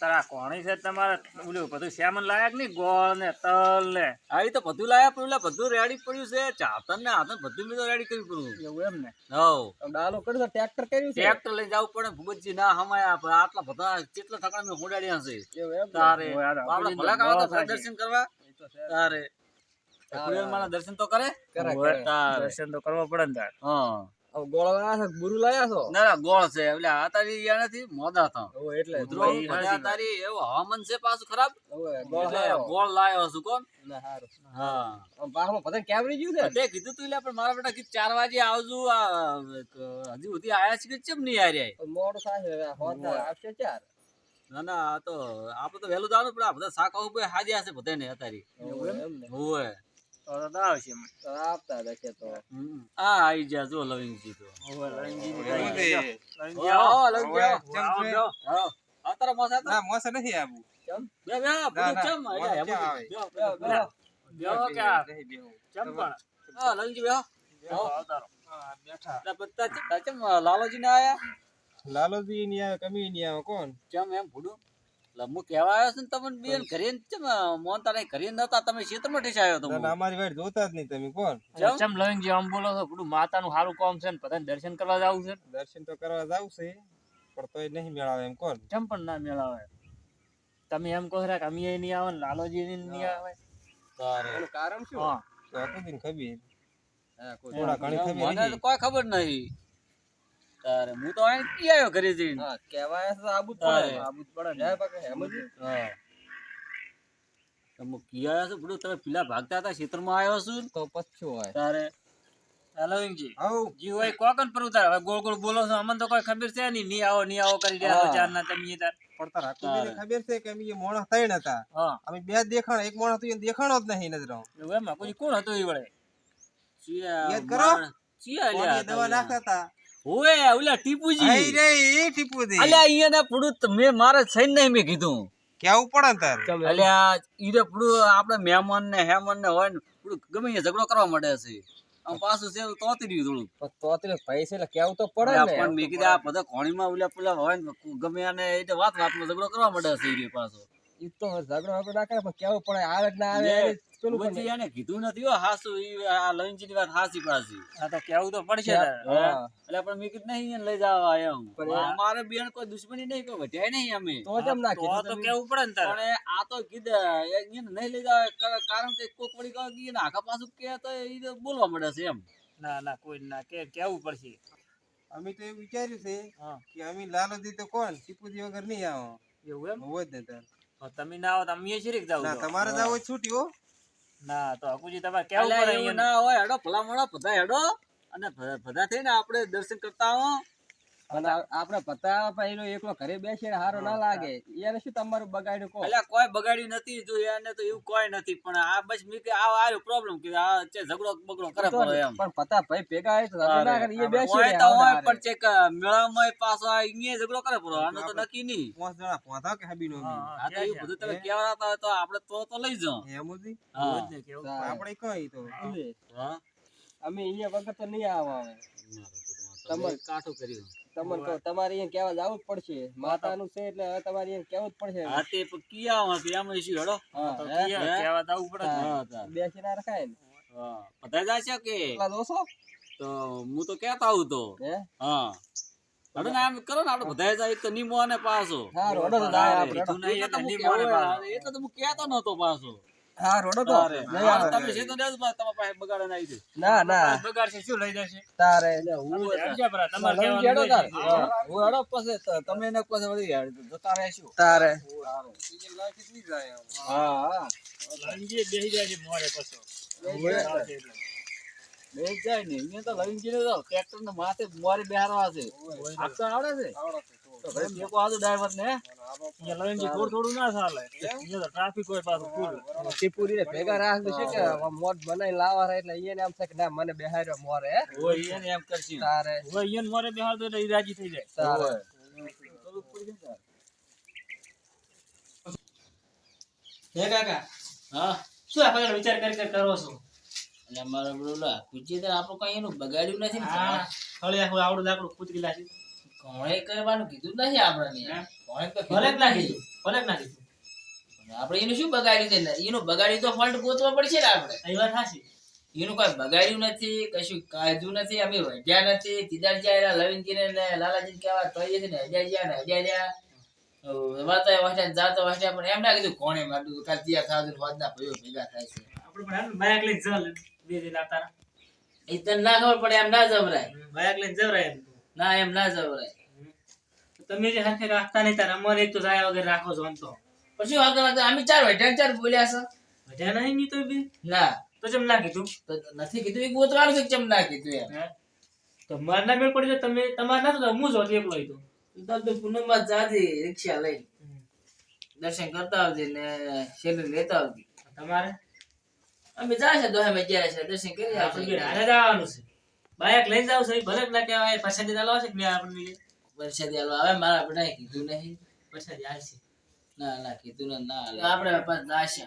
તારા કોણી છે તમારે? ઓલું બધું શ્યામન લાયક નહીં? ગોળ ને તલ ને? ઈ તો બધું લાયા પડ્યું બધું રેડી પડ્યું છે. ચાતર ને હાથે બધું મેં રેડી કર્યું પડ્યું એવું એમ ને? હવ ડાલો કર્યું ટ્રેક્ટર કર્યું છે? ટ્રેક્ટર લઈને જવું પડે ભૂપતજી ના હમાયા પણ આટલા બધા કેટલા થકા મેં હોડાડ્યા છે? તારે. આપણે ભલા કાવા તો. દર્શન કરવા? એ. તારે. દર્શન તો કરે? દર્શન તો કરવા પડે ને તારે. હા. ગોળો લાયા છો કે લાયા છો? ના ના, ગોળ છે. એટલે આ યા નથી મોદા થા હવે એટલે ઉધરો ભાઈ, બધા હાચી તારી એવું હવામાન છે પાછું ખરાબ? ગોળ લાયો. ગોળ લાયો છું કોણ? ના, હારું. હા. આમ પાછળમાં કેવરી ગયું છે? તે કીધું તું એટલે પણ મારા બેટા કીધું ચાર વાગે આવજો. હજી સુધી આયા છે કે ચેમ નહીં આર્યા પણ થાય છે, હોતા આવશે ચાર. ના ના આ તો આપણે તો વહેલું જવાનું પડે. આ બધા શાક ઉપર હાજ્યા છે બધાને ને. હોવે તો તો આવશે તો તો આ જા જો લવિંગજી તો. લવિંગજી આવો. લવિંગજી આવો. મોસા ના મોસે નથી આવું બે બે બધું ચમ. આવે? કે. ચમ પણ. હા લવિંગજી બેઠા બધા ચમ- લાલોજી ને આયા લાલોજી ની કમી ની કોણ ચમ એમ ભૂડું એટલે હું કહેવા આવ્યો છું ને તમને બેન ઘરે ચમ મોન તારે ઘરે નતા તમે ક્ષેત્રમાં ઠેસાયો તો ના, ના, અમારી વાઈટ જોતા જ નહીં તમે કોણ? ચમ? ચમ લવિંગજી આમ બોલો છો બધું માતાનું સારું કામ છે ને બધાને દર્શન કરવા જવું છે? દર્શન તો કરવા જાવ છે પણ તોય નહીં મેળાવે એમ કોણ? ચમ પણ ના મેળાવે? તમે એમ કહો રહ્યા કે અમે નહીં આવે ને લાલોજી નહીં આવે? તારે. એનું કારણ શું? હા. દિન ખબર. હા, કોઈ થોડા ઘણી ખબર મને કોઈ ખબર નહીં. તારે હું તો અહીં પી આવ્યો ઘરે જઈને. હા, કહેવાય છે તો આબુ જ પડે આબુ જ પડે જાય પાકે હેમજી? હા. તમે પી આવ્યો છું તમે પેલા ભાગતા હતા ક્ષેત્રમાં આવ્યો છું તો પચ્છું હોય. તારે લવિંગજી આવું. જી હોય કોકન પર ઉતાર હવે ગોળ ગોળ બોલો છો અમને તો કોઈ ખબર છે નહીં. ની આવો ની આવો કરી રહ્યા છો ના તમે તાર. પડતા રાખું ખબર છે કે અમે એ મોણસ ત્રણ હતા. હા. અમે બે દેખાણ એક મોણા હતું એ દેખાણો જ નહીં નજર. એમાં કોઈ કોણ હતું એ વળે? યાદ કરો? માણ- ચિયા દવા નાખતા હતા? ઓએ ઓલા ટીપુજી. આઈ રે એ ટીપુ દે અલ્યા અહીંયા ને પૂરું મે મારે થઈને નહીં મે કીધું. કેવું પડે તાર? અલ્યા ઈરે પૂડું આપણે મહેમાન ને હેમાન ને હોય ને પૂરું ગમે એ ઝઘડો કરવા માંડે છે. આમ પાછું છે તોતરી થોડું તોતરી તો પૈસે એટલે કેવું તો પડે ને? પણ મેં કીધું આ બધા કોણીમાં ઓલા પેલા હોય ને ગમે આને એટલે વાત વાતમાં ઝઘડો કરવા માંડે છે ઈરે પાછો. ઈ તો ઝઘડો વગડો ના કરે પણ કેવું પડે આવે ના આવે પેલું પછી એને કીધું નથી હો હાસુ ઈ આ લવિંગજી ની વાત હાસી પાછી આ તો કેવું તો પડશે એટલે પણ મેં કીધું નહીં લઈ જવા એમ. અમારે બેન કોઈ દુશ્મની નહીં કોઈ વધ્યા નહીં અમે. તો કેમ ના કીધું તો કેવું પડે ને તાર? આ તો કીધા એને નહીં લઈ જાવ કારણ કે કોક વળી કહે કે આખા પાછું કે તો ઈ બોલવા મળે છે એમ. ના ના કોઈ ના કે કેવું પડશે? અમે તો એવું વિચાર્યું છે કે અમે લાલોજી તો કોણ? ટીપુજી વગર નહીં આવો. એવું એમ? હોવ જ ને તાર. તમે ના આવો તો અમે શરીક જાવ ના તમારે જાવ હોય છૂટી હો. ના તો હકુજી તમારે કેવું પડે એવું ના હોય હેડો ભલા મોડા બધા હેડો. અને બધા થઈને આપણે દર્શન કરતા આવો. અને આપણે પતા પહેલો એકલો ઘરે બેસીને હારો ના લાગે. એને શું તમારું બગાડ્યું કો એટલે કોઈ બગાડ્યું નથી જો એને તો એવું કોઈ નથી પણ આ બસ મી કે આ આવ્યો પ્રોબ્લેમ કે આ છે ઝઘડો બગડો કરે તો પડે એમ. પણ પતા ભાઈ ભેગા આય તો ના કરે એ બેસી હોય રહે તો હોય પણ ચેક મેળામાં પાછો આ અહીંયા ઝઘડો કરે પડો આનો તો નક્કી નહીં. પાંચ જણા પોતા કે હબી નો આ તો એવું બધું તમે કહેવાતા હોય તો આપણે તો તો લઈ જાઓ હેમુજી હા. એવું જ ને કેવું? હા. આપણે કઈ તો. હા. અમે અહીંયા વગર તો નહીં આવો હવે. તમે કાઠું કર્યું. તમને તો તમારે અહીંયા કેવા જવું જ પડશે. માતાનું છે એટલે હવે તમારે અહીંયા કેવું જ પડશે. હા તે કિયા હતી એમાં શું હેડો. હા, તો કિયા કેવા જવું પડે હા બેસી ના રખાય ને? હા બધા જાય કે? એટલા દોસો તો હું તો કેતા આવું તો. હે? હેડો ને આમ કરો ને આપણે બધા જાય તો નિમો અને પાછો હા રોડો તો જાય આપણે એટલે તો હું નહીં મોને કહેવાય, પાડો. એટલે તો હું કહેતો નતો પાછો. હા રોડો તો. તમે છે તો તમારા પાસે બગાડે ના આવી ના ના. બગાડશે શું લઈ જશે? તારે. હું તમારે. તાર. હા, હું. હેડો પછી તમે એને પછી વળી જતા રહેશું. તારે. જાય હા હા. બેસી જાય છે મોડે પાછો. બે જાય ને અહીંયા તો લઈને ટ્રેક્ટર ને માથે મોરે બેહારવા છે. આપતા આવડે છે. તો. ભાઈ મેકો આજો ડ્રાઈવર ને. અહીંયા લંગી થોડું થોડું ના ચાલે. અહીંયા તો ટ્રાફિક હોય પાછું ફૂલ ટીપુરી ભેગા રાખતું છે કે મોટ બનાવી લાવવા રહે એટલે એને એમ થાય કે ના મને બેહાર્યો મોરે હે. હોય એને એમ કરશું. તારે. અહીંયા મોરે બેહાડતો એટલે ઈ રાજી થઈ જાય. તારે. હે કાકા હા? શું આપણે વિચાર કરી કરી કરો છો? એટલે મારે બોલા કુચી તો આપણું કઈ એનું બગાડ્યું નથી હળી આખું આવડું દાખલું કૂતરી લાગી કોણે કરવાનું કીધું નથી આપણને કોણે તો ભલે ના કીધું ભલે ના કીધું આપણે એનું શું બગાડ્યું છે? એનું બગાડ્યું તો ફોલ્ટ ગોતવા પડશે ને આપણે. એ વાત. એનું કોઈ બગાડ્યું નથી કશું કાઢ્યું નથી અમે વધ્યા નથી. તીદાર જ્યાં લવિનજી ને લાલાજી કહેવા તો ને હજાર જ્યાં ને હજાર જ્યાં વાતા વાસ્યા જાતો વાસ્યા પણ એમ ના કીધું કોણે મારું કાતિયા ખાધું હોદના ભાઈઓ ભેગા થાય છે. આપણે પણ બાઇક લઈને જલ બે દિન એ તને ના ખબર પડે એમ ના જવરાય. બાઇક લઈને જવરાય એમ. ના એમ ના જવરાય. તમે જે હાથે રાખતા નહીં તાર અમારે એક તો જાય વગર રાખો છો તો. પછી વાંધો વાંધો અમે ચાર વઢ્યા ચાર બોલ્યા છે. મજા નહીં ની તો બી? ના. તો જેમ ના કીધું? તો નથી કીધું એ ગોતવાનું છે કેમ ચમ ના કીધું એમ? તો માર ના મેળ પડી તમે તમારે ના તો હું જ હોત એકલો તો? તો તો પૂનમમાં જાતી રિક્ષા લઈ દર્શન કરતા આવજે ને શેરી લેતા આવજે. તમારે? અમે જાય છે દોહે જ્યારે છે. દર્શન કરી આપણે હારે જ આવવાનું છે. બાઇક લઈ જાવ છે ભલે જ ના કહેવાય પછાડી ચાલવા છે કે આપણને? વરસાદી આલો આવે મારા બધાએ કીધું નહીં. પછાડી આવશે ના ના કીધું ને ના. આલે આપણે પાસ જાશે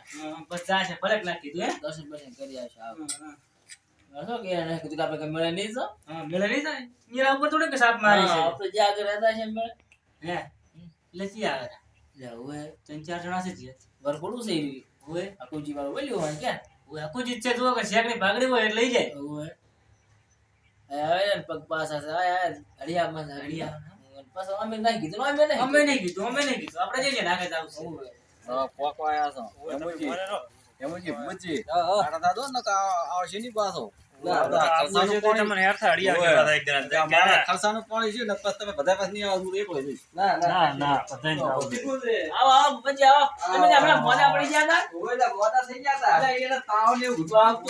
પાસ જાશે ભલે ના કીધું હે? દર્શન બર્શન કરી આવશે આવ. કે એને કીધું કે આપણે કઈ નહીં તો હા નહીં જાય? મીરા ઉપર થોડી કે સાપ મારી છે? આપણે જ્યાં આગળ હતા છે મળે. હે? ચી આવે. જવું હે ત્રણ ચાર જણા છે જીએ છે ઓએ આખું જીવાળું બોલ્યું હોય ક્યાં? ઓએ આખું જીત છે જુઓ કે શેકની ભાગડી હોય લઈ જાય. હવે ને પગ પાસા હરિયામાં હરિયા. પાછો અમે ના કીધું અમે નહીં અમે નહીં કીધું અમે નહીં કીધું. આપણે જઈએ નાખે જાવ પોકવા આયા છો. એમુજી, બુજી. હા, હા. દાદો ને આવશે ને પછી. તમે તમે તો તા. આવતું.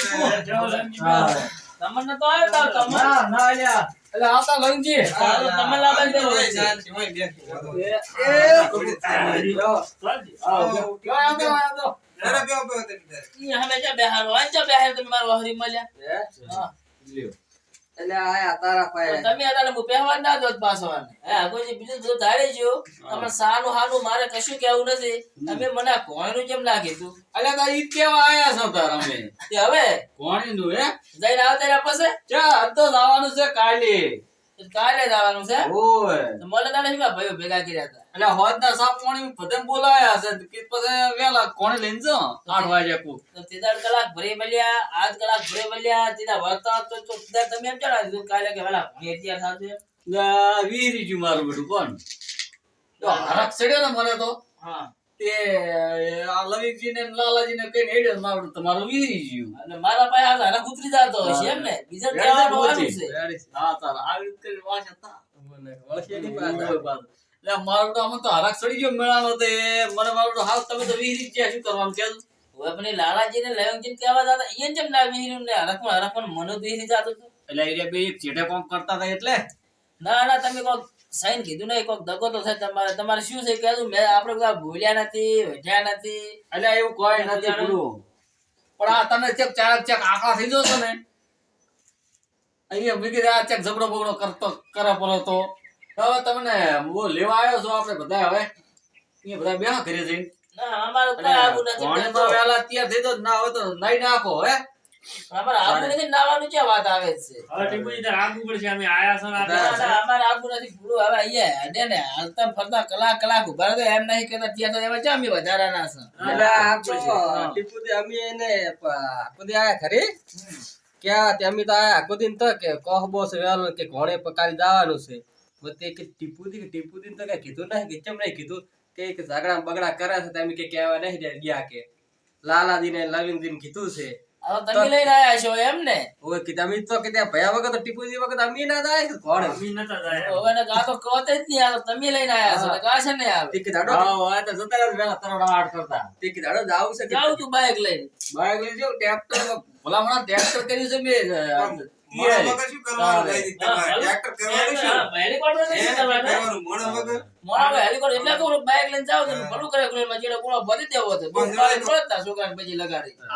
તમને તો આવ્યો તાવ તમને ના, અલ્યા. એટલે આવતા લંગજી. હા, તો તમે એ જ દેવો છે. આવો, ક્યાં આવતો, આવતો? ઈ હંમેશા બેહારો અંચો બેહારો તમે મારો હરી મળ્યા હે? હા. લ્યો. એટલે આયા તારા તો તમે અત્યારે હું પહેવા ના દોત પાછો હે કોઈ બીજું બધું ધારે જો તમે સાનું હાનું મારે કશું કેવું નથી તમે મને આ કોઈનું કેમ ના કીધું અલ્યા, તાર ઈ કેવા આયા છો તાર અમે. તે હવે કોણીનું, હે? જઈને આવતા રહ્યા પછી ચા, તો જવાનું છે કાલે. કાલે જવાનું છે? ઓય. તો મને તાણે શું ભાઈઓ ભેગા કર્યા હતા? અલ્યા, હોદના સાપ પાણી બધા બોલાયા છે. કે પછી વેલા કોણે લઈને જો આઠ વાગે કુ. તો તેદાર કલાક ભરે મળ્યા આજ કલાક ભરે મળ્યા તેના વર્તા તો તો તેદાર તમે એમ જણા દીધું કાલે કે વેલા ભણી અત્યાર સાથે લા, વીરી જુ મારું બેટું કોણ? તો હરક ચડ્યો ને મને તો. હા. તે આ લવિકજી ને લાલાજી ને કઈ હેડ્યો મારું તમારું વીરી અને મારા પાસે આ હરખ ઉતરી જતો હશે એમ ને બીજા ત્યાં હોવાનું છે. હા તારા આવી રીતે કરીને વાંચે તા. વળશે નહીં પાછા. ઓય બાપ. લે, મારું તો આમાં તો સડી ગયો મેળાનો તે. મને મારું તો હાલ તમે તો વીરી જ શું કરવાનું કે હવે પણ એ લાલાજી ને લયંગજી કહેવા જતા જેમ ના ને હરખમાં હરખમાં મને તો વીરી જતું એટલે એ બે એક ચેટે કોમ કરતા હતા એટલે? ના ના તમે કોક સાઈન કીધું ને કોક દગો તો થાય તમારે તમારે શું છે કહેતું? મેં આપણે બધા ભૂલ્યા નથી વેઠ્યા નથી. એટલે એવું કોઈ નથી ભૂલું. પણ આ તમે ચેક ચાર ચેક આખા થઈ જશો ને અહીંયા મેં આ ચેક ઝબડો બગડો કરતો કરે પડો તો. હવે તમને હું લેવા આવ્યો છું આપણે બધા હવે. અહીંયા બધા બેહા ઘરે જઈને. ના અમારે કોઈ આવું નથી. વહેલા તૈયાર થઈ તો ના હોય તો નાઈ નાખો હે? અમારે આવું નથી નાવાનું ક્યાં વાત આવે છે? હવે ટીપુજી તાર આગું પડશે અમે આયા છો ને આપણે ના, ના, અમારે આવું નથી પૂરું હવે અહીંયા હેડે ને હાલતા ફરતા કલાક કલાક ઊભા તો એમ નહીં કહેતા ત્યાં તો એમાં ચા અમે વધારાના છે? તો ટીપુજી અમે એને પ- દી આયા ખરી? ક્યાં તે અમે તો આયા આખો દી તો કે કોહ બોસ વેલો કે ઘોડે પકાડી જવાનું છે. વતે કે ટીપુજી કે ટીપુજી તો કઈ કીધું નહીં કે ચમ નહીં કીધું? કે ઝઘડા બગડા કરે છે તમે કે કહેવા નહીં ગયા કે. લાલાજી ને લવિંગજી ને કીધું છે. તમે લઈને આયા છો એમ ને? ઓય કે તમે તો કે ત્યાં ભયા વગર તો ટીપુજી વગર અમે ના જાય કે અમે નતા જાય. હવે ને ગા તો કહો જ નહીં આ તમે લઈને આયા છો ગા છે ને આવે? દાડો હા આ તો જતા વહેલા તરવડાટ કરતા. તે દાડો જાવું છે કે તું બાઈક લઈને. બાઈક લઈ જાઓ ટ્રેક્ટર ભલામણા ટ્રેક્ટર કર્યું છે મેં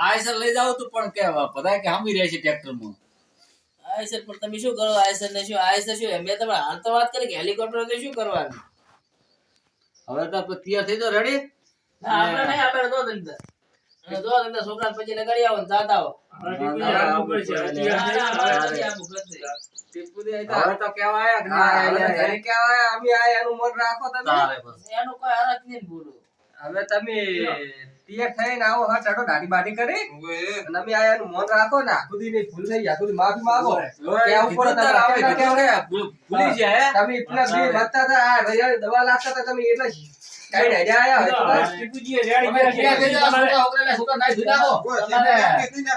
આયસર લઈ જાવ પણ કે બધા કે રહે છે ટ્રેક્ટરમાં. આયસર પણ તમે શું કરો? આયસર ને શું? આયસર શું? મેં તમે હાલ તો વાત કરી કે હેલિકોપ્ટર તો શું કરવાનું? હવે તો તૈયાર થઈ તો રેડી આપડે આપણે નહીં આપણે તો જો તમને છોકરાને પછી લગાડી આવો ને જાતા આવો. હવે હા, આયા? એટલે ઘરે કેવા આયા, અમે આયા એનું મન રાખો તમે. તારે બસ. એનું કોઈ હરખ નહીં બોલું હવે તમે તૈયાર થઈને આવો હા ચાડો દાઢી બાઢી કરી. અને અમે આયા મોન મન રાખો ને આખું દી નહીં ભૂલ થઈ જાય આખું માફી માંગો. ઉપર ભૂલી જાય. તમે એટલા બે વધતા હતા આ દવા લાગતા હતા તમે એટલા કઈ રહી આયા ટીપુજીએ રેડી કરી છોકરા છોકરા નાઈ ધોઈ નાખો. તમે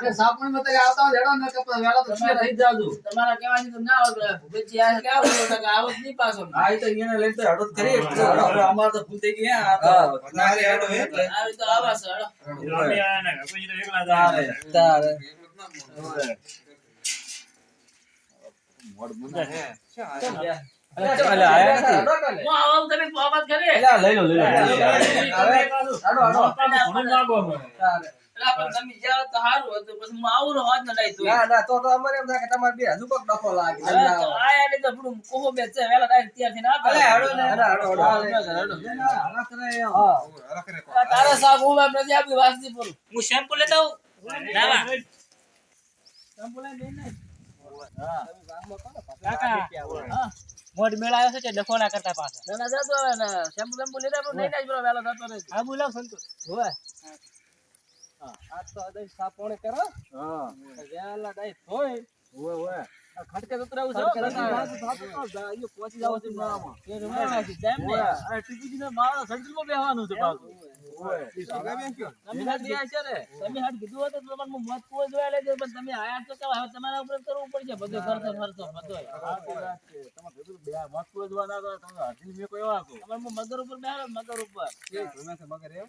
તે સાપણીમાં આવતા હોય હેડો ને કે પછી તો તમે રહી જાજો. તમારા કહેવાની તો ના ઓકરે ભૂપેજી આ કે આવો તો કે આવો જ નહીં પાછો આ તો અહીંયા લઈને તો હેડો જ. હવે અમારે તો ભૂલ થઈ ગઈ આ તો ના રે હડો. આવી તો આવા છે હડો અમે આયા ને પછી તો એકલા જ. તારે. હું આવું કરે લાગો મને. હે હું તમારે. હા. આ તારા સાહેબ હું નથી આપી વાસી પર હું શેમ્પુ લેતા આવું નાવા કાકા મોઢ મેળ આવ્યો છે ડખો ના કરતા પાછા. ના ના જતો હવે ને. શેમ્પુ બેમ્પુ લીધા પણ નહીં જ પેલો વેલો જતો રહે આ બોલાવ સંતોષ હોય. આ તો હૃદય સાપોણે કરો. વેલા ડાય થોય. હોય હોય તો ઉતરાવું છે. જાય. પહોંચી જાવ છે. બેહવાનું છે પાછું. તમે હાથ ગયા છે ને? તમે હાથ કીધું હતું તો તમારે મત કોઈ જોયા લેજો પણ તમે આયા તો કે હવે તમારા ઉપર કરવું પડશે. બધું ખર્ચો ખર્ચો બધો. તમે કીધું બે મસ્ત કોઈ જોવા ના તો તમે હાથી મેં કોઈ છો. મગર ઉપર બેહાડો મગર ઉપર. મગર એમ?